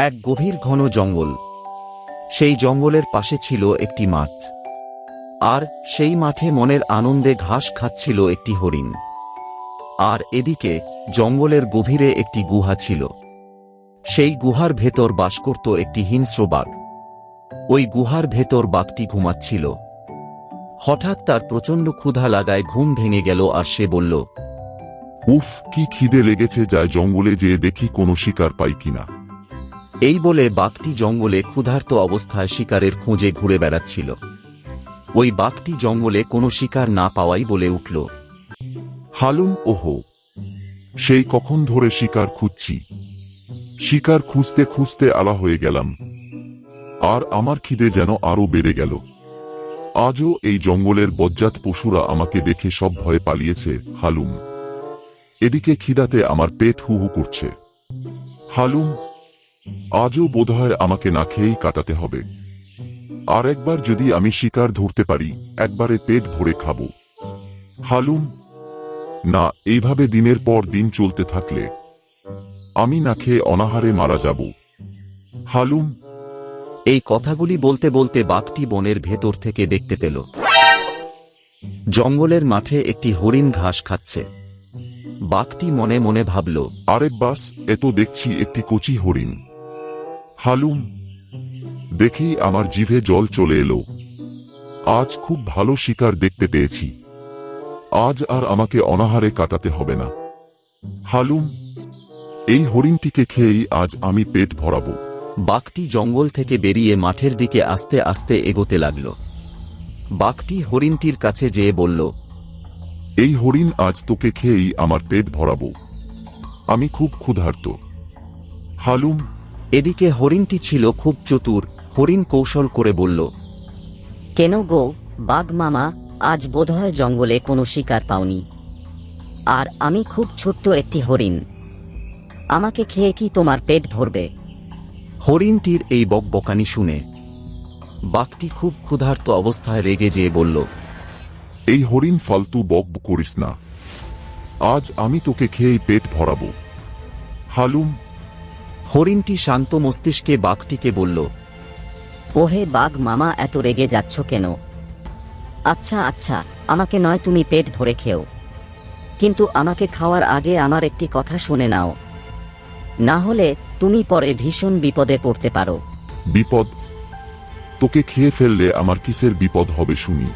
এক গভীর ঘন জঙ্গল। সেই জঙ্গলের পাশে ছিল একটি মাঠ। আর সেই মাঠে মনের আনন্দে ঘাস খাচ্ছিল একটি হরিণ। আর এদিকে জঙ্গলের গভীরে একটি গুহা ছিল। সেই গুহার ভেতর বাস করত একটি হিংস্র বাঘ। ওই গুহার ভেতর বাঘটি ঘুমাচ্ছিল। হঠাৎ তার প্রচণ্ড ক্ষুধা লাগায় ঘুম ভেঙে গেল আর সে বলল, উফ, কি খিদে লেগেছে যায় জঙ্গলে যেয়ে দেখি কোনো শিকার পাই কিনা। এই বলে বাঘটি জঙ্গলে ক্ষুধার্ত অবস্থায় শিকারের খোঁজে ঘুরে বেড়াচ্ছিল। ওই বাঘটি জঙ্গলে কোনো শিকার না পাওয়াই বলে উঠল, হালুম ওহো, সেই কখন ধরে শিকার খুঁজছি। শিকার খুঁজতে খুঁজতে আলা হয়ে গেলাম। আর আমার খিদে যেন আরও বেড়ে গেল। আজও এই জঙ্গলের বজ্জাত পশুরা আমাকে দেখে সব ভয়ে পালিয়েছে, হালুম। এদিকে খিদাতে আমার পেট হু হু করছে। হালুম আজও বোধহয় আমাকে না খেয়েই কাটাতে হবে। আর একবার যদি আমি শিকার ধরতে পারি একবারে পেট ভরে খাব। হালুম না এইভাবে দিনের পর দিন চলতে থাকলে আমি না খেয়ে অনাহারে মারা যাব। হালুম এই কথাগুলি বলতে বলতে বাঘটি বনের ভেতর থেকে দেখতে পেল। জঙ্গলের মাঠে একটি হরিণ ঘাস খাচ্ছে। বাঘটি মনে মনে ভাবল আরেক বাস এত দেখছি একটি কচি হরিণ। হালুম দেখেই আমার জিভে জল চলে এলো। আজ খুব ভালো শিকার দেখতে পেয়েছি। আজ আর আমাকে অনাহারে কাটাতে হবে না। হালুম এই হরিণটিকে খেয়েই আজ আমি পেট ভরাবো। বাঘটি জঙ্গল থেকে বেরিয়ে মাঠের দিকে আস্তে আস্তে এগোতে লাগল। বাঘটি হরিণটির কাছে যেয়ে বলল এই হরিণ আজ তোকে খেয়েই আমার পেট ভরাবো। আমি খুব ক্ষুধার্ত। হালুম এদিকে হরিণটি ছিল খুব চতুর। হরিণ কৌশল করে বলল কেন গো বাঘ মামা আজ বোধহয় জঙ্গলে কোনো শিকার পাওনি। আর আমি খুব ছোট্ট একটি হরিণ। আমাকে খেয়ে কি তোমার পেট ভরবে? হরিণটির এই বকবকানি শুনে বাঘটি খুব ক্ষুধার্ত অবস্থায় রেগে যেয়ে বলল এই হরিণ ফালতু বক করিস না। আজ আমি তোকে খেয়েই পেট ভরাবো। হালুম হরিণটি শান্ত মস্তিষ্কে বাঘটিকে বলল ওহে বাঘ মামা এত রেগে যাচ্ছ কেন? আচ্ছা আচ্ছা আমাকে নয় তুমি পেট ভরে খেও। কিন্তু আমাকে খাওয়ার আগে আমার একটি কথা শুনে নাও। না হলে তুমি পরে ভীষণ বিপদে পড়তে পারো। বিপদ? তোকে খেয়ে ফেললে আমার কিসের বিপদ হবে শুনি।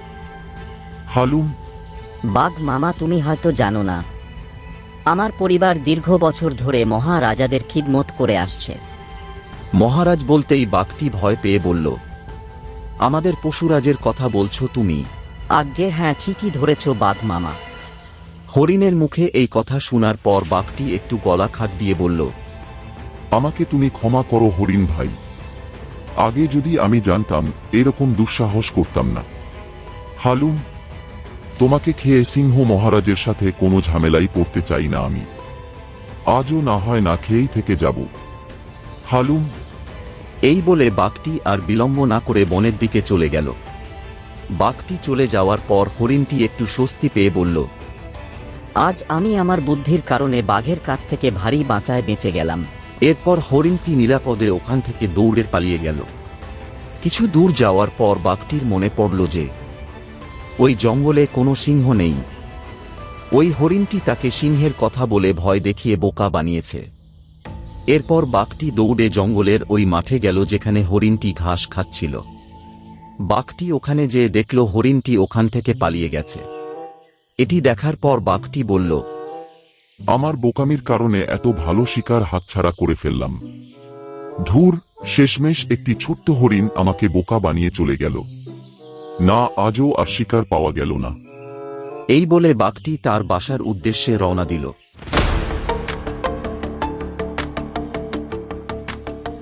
হালুম? বাঘ মামা তুমি হয়তো জানো না। আমার পরিবার দীর্ঘ বছর ধরে মহারাজাদের খিদমত করে আসছে। মহারাজ বলতেই বাঘটি ভয় পেয়ে বলল আমাদের পশুরাজের কথা বলছো তুমি? আজ্ঞে হ্যাঁ ঠিকই ধরেছ বাঘ মামা। হরিণের মুখে এই কথা শোনার পর বাঘটি একটু গলা খাক দিয়ে বলল আমাকে তুমি ক্ষমা করো হরিণ ভাই। আগে যদি আমি জানতাম এরকম দুঃসাহস করতাম না। হালুম তোমাকে খেয়ে সিংহ মহারাজের সাথে কোনো ঝামেলাই পড়তে চাই না আমি। আজও না হয় না খেয়েই থেকে যাব। হালুম। এই বলে বাঘটি আর বিলম্ব না করে বনের দিকে চলে গেল। বাঘটি চলে যাওয়ার পর হরিণটি একটু স্বস্তি পেয়ে বলল আজ আমি আমার বুদ্ধির কারণে বাঘের কাছ থেকে ভারী বাঁচায় বেঁচে গেলাম। এরপর হরিণটি নিরাপদে ওখান থেকে দৌড়ে পালিয়ে গেল। কিছু দূর যাওয়ার পর বাঘটির মনে পড়ল যে ওই জঙ্গলে কোনো সিংহ নেই। ওই হরিণটি তাকে সিংহের কথা বলে ভয় দেখিয়ে বোকা বানিয়েছে। এরপর বাঘটি দৌড়ে জঙ্গলের ওই মাঠে গেল যেখানে হরিণটি ঘাস খাচ্ছিল। বাঘটি ওখানে যেয়ে দেখল হরিণটি ওখান থেকে পালিয়ে গেছে। এটি দেখার পর বাঘটি বলল, আমার বোকামির কারণে এত ভালো শিকার হাতছাড়া করে ফেললাম। ধুর, শেষমেশ একটি ছোট্ট হরিণ আমাকে বোকা বানিয়ে চলে গেল। না, আজও আর শিকার পাওয়া গেল না। এই বলে বাঘটি তার বাসার উদ্দেশ্যে রওনা দিল।